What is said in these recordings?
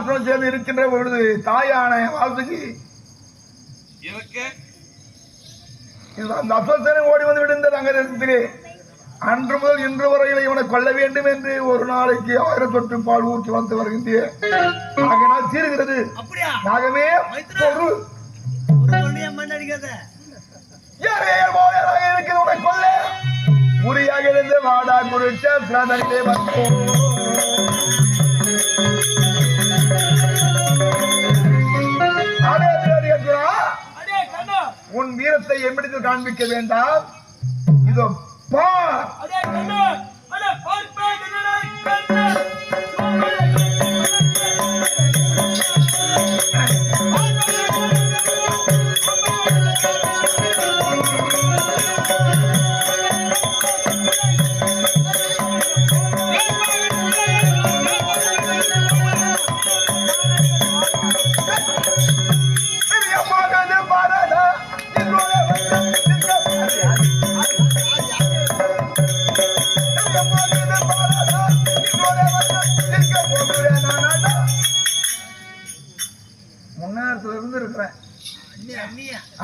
அற்றுடன் சேர்ந்து இருக்கின்ற பொழுது தாயான வாழ்த்துக்கு அந்த அஸ்வசனை ஓடி வந்து விடுந்த ரங்கத்திலே அன்று முதல் இன்று வரையில் இவனை கொல்ல வேண்டும் என்று ஒரு நாளைக்கு ஆயிரம் தொட்டு பால் ஊற்றி வந்து வருகின்றேன். ஆகையினால் தீருகிறது. உன்னை கொல்ல. குறியாக இருந்து வாடா குறிச்ச பிரதனிலே வந்தோம். வீரத்தை எம்பிடித்து காண்பிக்க வேண்டாம். இதோ பார்.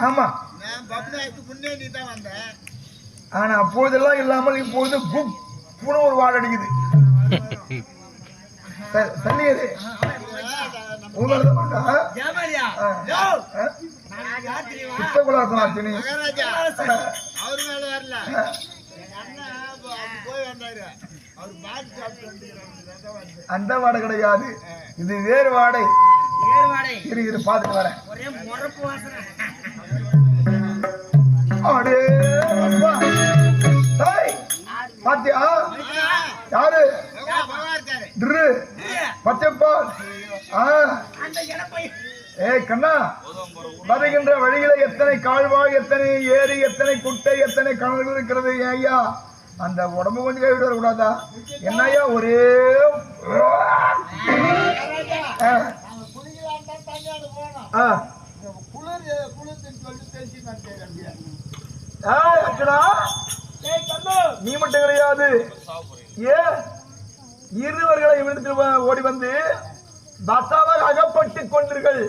ஆமா. ஆனா அப்போதெல்லாம் இல்லாமல் இப்பொழுது குப் புன ஒரு வாழ அடிக்குது. சல்லியது அந்த வாடை கிடையாது. இது வேறு வாடை இரு இரு பார்த்துட்டு வரேன். ஒரே முறப்பு வாசனை. அடே அப்பா. டேய், பாத்தியா? யாரு? திரு. பச்சைப்பால் ஏய் கண்ணா. வருகின்ற வழியில எத்தனை கால்வாய் எத்தனை ஏரி எத்தனை குட்டை எத்தனை கணல்கள் இருக்கிறது ஐயா? அந்த உடம்பு கொஞ்சம் கைவிட்டு வரக்கூடாதா? என்ன ஐயா? ஒரே. குளிர் குளிர்னு சொல்லி பேசி நீ மட்டும் கிடையாது. ஏ இருவர்களை விடுத்து ஓடி வந்து பசாவாக அகப்பட்டுக் கொண்டீர்கள்.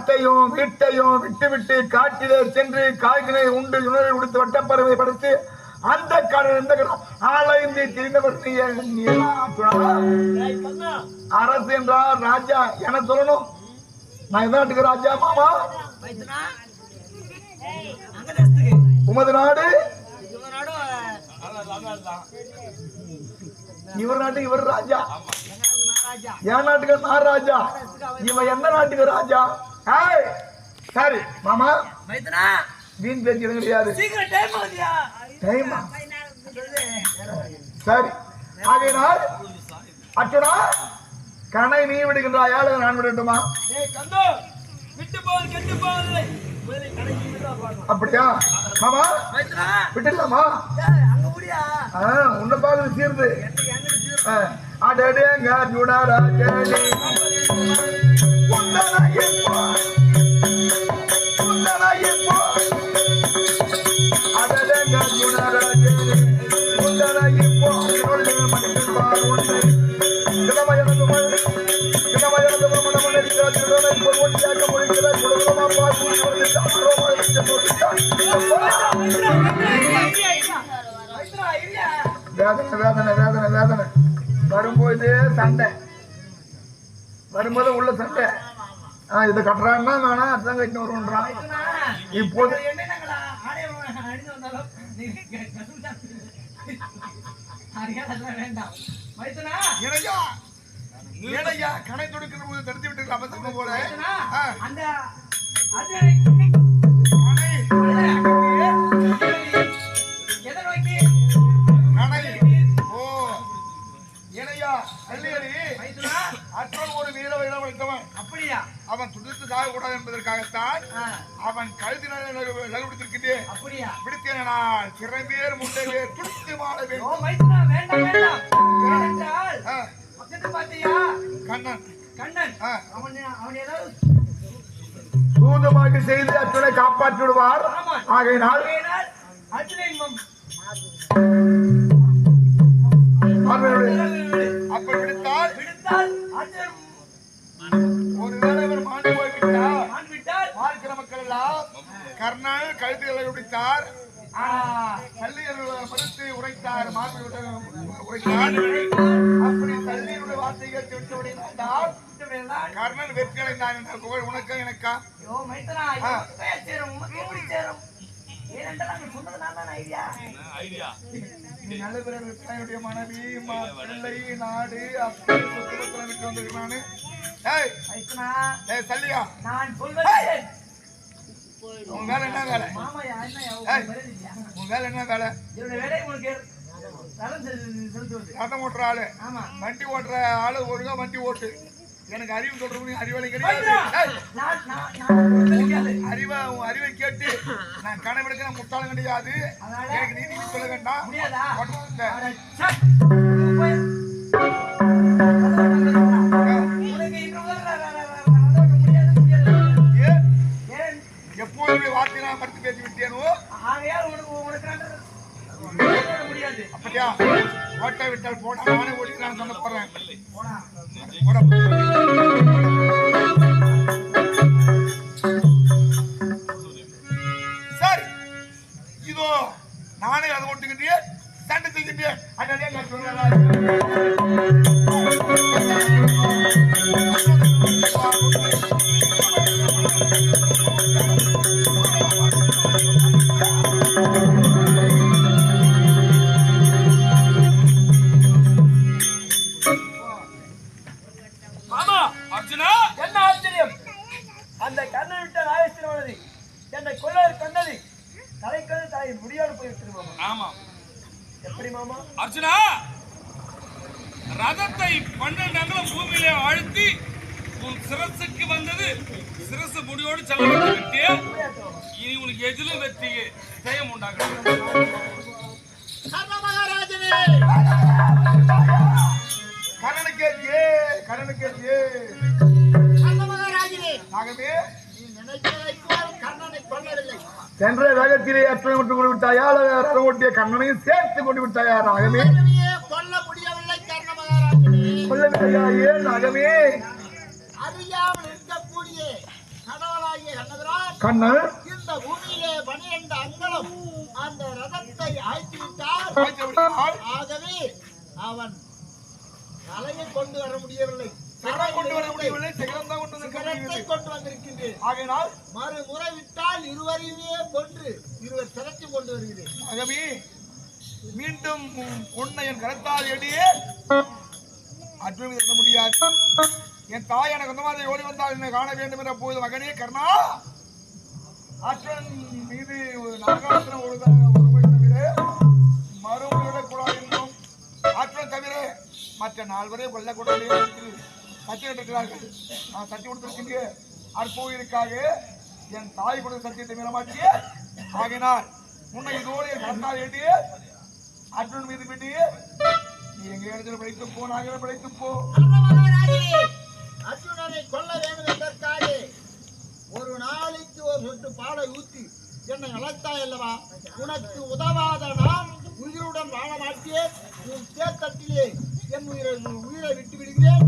நாட்டையும் வீட்டையும் விட்டுவிட்டு காட்டிலே சென்று காய்களை உண்டு உணவை உடுத்து வட்டப்பறவை படைத்து அந்த கடல் இந்த ஆளைந்து திரிந்தவர் அரசு என்றால் ராஜா என சொல்லணும். நான் எந்த நாட்டுக்கு ராஜா மாமா? உமது நாடு? இவர் நாட்டுக்கு இவர் ராஜா. ராஜா? என் நாட்டுக்கு நான் ராஜா. இவன் எந்த நாட்டுக்கு ராஜா? ஏய், சரி மாமா. மைத்துனா வீண் பேச்சு கிடையாது சீக்கிரம் டைம் ஆகுதியா? டைமா சரி. ஆகையினால் அச்சுனா கணை நீ விடுகின்றாயா. அல்லது நான் விடட்டுமா? விட்டு போவது கெட்டு போவதில்லை அப்படியா? மாமா விட்டுடலாமா? உன்னை பார்க்கறது சீர்து. எனக்கு எங்க சீர் வேதனை வேதனை வேதனை வேதனை. வரும்போது சண்டை. வரும்போது உள்ள சண்டை. ஆ இதை கட்டுறான்னா வேணாம் அதான் கட்டின்னு வருன்றான் இப்போது வேண்டாம். இணையா கணை கொடுக்கிற போது தடுத்து விட்டு அபத்தம் போல. அந்த அப்படியா அவன் துடித்து சாகக்கூடாது என்பதற்காகத்தான் ஆ, அவன் கழுத்தினால் லகுபிடித்திருக்கின்றேன் அப்படியா பிடித்தேன் நான் சிறந்தேர் முட்டை வேர் துடித்து மாட வேண்டும் வேண்டாம் வேண்டாம் பக்கத்து பாத்தியா கண்ணன் கண்ணன் ஆ. அவன் அவன் ஏதாவது தூதமாக செய்து அத்தனை காப்பாற்றி விடுவார் ஆமா. ஆகையினால் அப்படி விடுத்தால் விடுத்தால் ஒருவேளை மாண்டு போய்விட்டார். பார்க்கிற மக்கள் எல்லாம் கர்ணன் கழுத்துகளை உடைத்தார். மறுத்து உரைத்தார் மாற்றி உரைத்தார் அப்படி கல்லியருடைய வார்த்தை கேட்டு விட்டு விடுகிறார் விட்டுவிடலாம். கர்ணன் வெற்றி அடைந்தான் என்ற புகழ் உனக்கா எனக்கா? சேரும், நல்ல மனைவி பிள்ளை நாடு அப்படி சொத்து பத்திரம் விட்டு வந்திருக்கிறானு. ஏய் மைத்தனா, ஏய் சல்லியா நான் சொல்வது உன் வேலை என்ன வேலை? உன் வேலை என்ன வேலை? வேலை உனக்கு. ரதம் ஓட்டுற ஆளு. வண்டி ஓட்டுற ஆளு ஒழுங்கா வண்டி ஓட்டு. எனக்கு அறிவு சொல்றது அறிவாளி கிடையாது. நான் நான் நான். அறிவை உன் அறிவை கேட்டு நான் கனவெடுக்கிற முட்டாளம் கிடையாது? எனக்கு நீதி சொல்ல வேண்டாம். நான் மறுத்து பேசி விட்டேனோ ஆகையால் உனக்கு உனக்கு நான் சொல்ல முடியாது. அப்படியா? ஓட்ட விட்டால் போட. நானே ஓடிக்கிறான்னு சொல்ல போறேன். போடா. சிரசுக்கு வந்தது. சிரசு முடியோடு செல்ல வைத்து விட்டு முடியாது மாமா இனி உனக்கு எதிலும் வெற்றி ஜெயம் சென்ற வேகத்திலே அத்தனை விட்டு கொண்டு விட்டாயா ரதம் ஓட்டிய கண்ணனையும் சேர்த்து கொண்டு விட்டாயா உடனேயே கொல்ல முடியவில்லை கர்ண மகாராஜனே கொல்லவில்லையா? ஏன்? நாகமே அறியாமல் இருக்கக்கூடிய கடவுளாகிய கண்ணவரான் கண்ணன் இந்த பூமியிலே பனிரெண்டு அங்கலம் அந்த ரதத்தை ஆய்த்து விட்டார் ஆய்த்து விட்டால் ஆகவே அவன் தலையை கொண்டு வர முடியவில்லை. கொண்டு வர முடியவில்லை. சிகரம் தான் கொண்டு வந்து சிகரத்தை முடியவில்லை. கொண்டு வந்திருக்கின்றேன். ஆகையினால் மறுமுறை விட்டால் இருவரையுமே கொன்று இருவர் சிறத்தி கொண்டு வருகிறேன். ஆகவே மீண்டும் உன்னை என் கரத்தால் எடியே இருக்க முடியாது. என் தாய் எனக்கு அந்த மாதிரி ஓடி வந்தால் என்னை காண வேண்டும் என்ற போது மகனே கர்ணா அச்சன் மீது ஒரு நாகாசனம் ஒரு ஒருமை தவிர மறுவிடக்கூடாது என்றும் அச்சன் தவிர மற்ற நால்வரே கொல்லக்கூடாது என்று சத்தியம் இருக்கிறார்கள் நான் சத்தி கொடுத்திருக்கின்றேன் அற்போயிருக்காக என் தாய் கொடுத்த சத்தியத்தை மீறமாற்றிய ஆகினார் உன்னை இதோடு என் கரத்தால் ஏற்றிய அர்ஜுனன் மீது விட்டு நீ எங்க இடத்துல பிழைத்து போ நாங்கள் பிழைத்து போ. அர்ஜுனனை கொல்ல வேண்டும் என்பதற்காக ஒரு நாளைக்கு ஒரு சொட்டு பாலை ஊத்தி என்னை அழைத்தா அல்லவா? உனக்கு உதவாத நான் உயிருடன் வாழ மாட்டேன். உன் தேத்தட்டிலே என் உயிரை உயிரை விட்டு விடுகிறேன்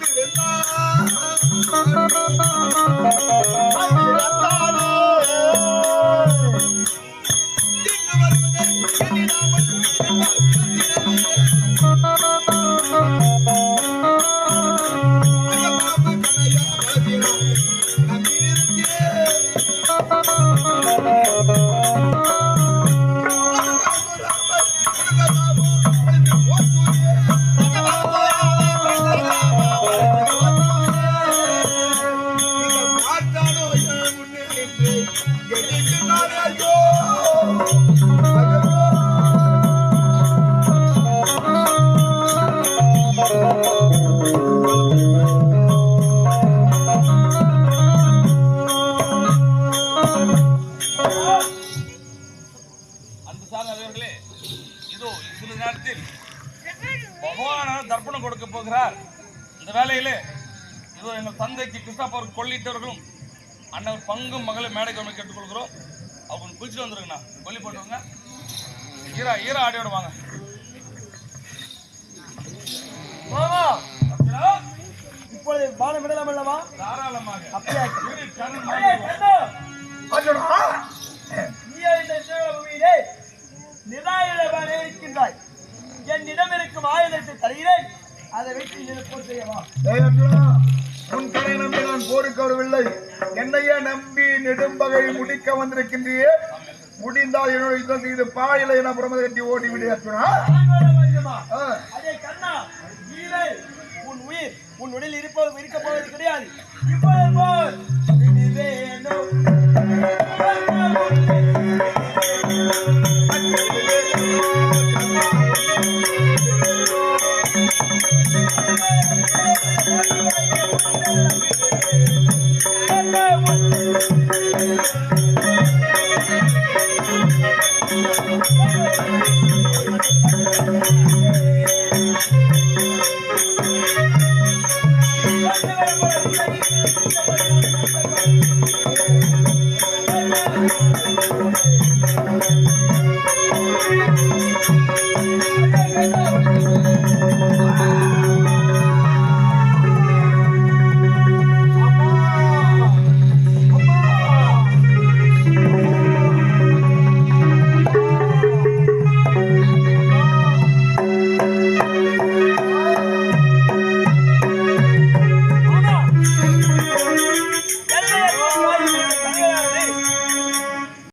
Thank you. வேளையிலே இதோ எங்கள் தந்தைக்கு கிருஷ்ணாப்பவர் கொள்ளிட்டவர்களும் அண்ணன் பங்கும் மகளும் மேடைக்கு வந்து கேட்டுக்கொள்கிறோம். அவங்க குளிச்சுட்டு வந்துருங்கண்ணா. கொல்லி போட்டுருங்க ஈரா ஈரா ஆடியோட வாங்க? இப்பொழுது பானம் விடலாம் அல்லவா தாராளமாக. நீ இந்த சிவபூமியிலே நிதாயிடமாக இருக்கின்றாய். என்னிடம் இருக்கும் ஆயுதத்தை தருகிறேன். அதை வைத்து போர் செய்யவா? உன் நம்பி நான் போருக்கு வரவில்லை என்னையே நம்பி நெடும்பகை முடிக்க வந்திருக்கின்றியே. முடிந்தால் என்னோட யுத்தம் செய்து பாயிலை என பிரமத கட்டி ஓடி விடு ஆ, அதே கண்ணா நீவே உன் உயிர் உன் உடலில் இருப்பது இருக்க போவது கிடையாது. இப்போது